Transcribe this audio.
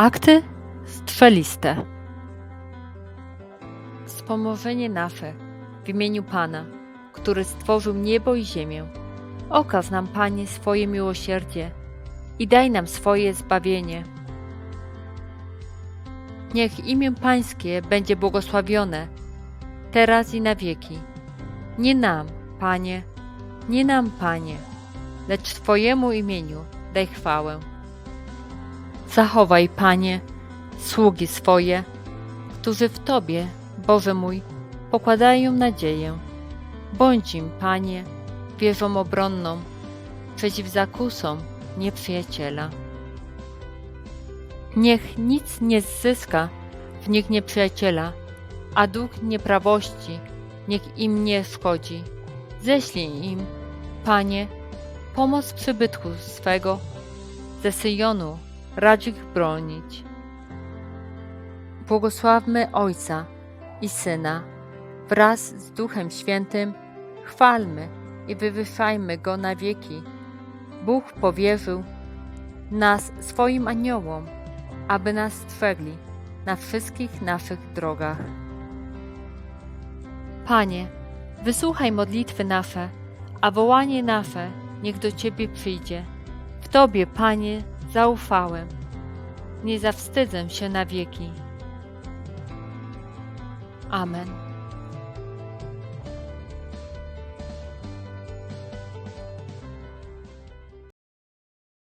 Akty strzeliste. Wspomożenie nasze w imieniu Pana, który stworzył niebo i ziemię. Okaz nam, Panie, swoje miłosierdzie i daj nam swoje zbawienie. Niech imię Pańskie będzie błogosławione, teraz i na wieki. Nie nam, Panie, nie nam, Panie, lecz Twojemu imieniu daj chwałę. Zachowaj, Panie, sługi swoje, którzy w Tobie, Boże mój, pokładają nadzieję. Bądź im, Panie, wieżą obronną, przeciw zakusom nieprzyjaciela. Niech nic nie zyska w nich nieprzyjaciela, a duch nieprawości niech im nie szkodzi. Ześlij im, Panie, pomoc przybytku swego, ze Syjonu racz ich bronić. Błogosławmy Ojca i Syna wraz z Duchem Świętym, chwalmy i wywyższajmy Go na wieki. Bóg powierzył nas swoim aniołom, aby nas strzegli na wszystkich naszych drogach. Panie, wysłuchaj modlitwy nasze, a wołanie nasze niech do Ciebie przyjdzie. W Tobie, Panie, zaufałem. Nie zawstydzę się na wieki. Amen.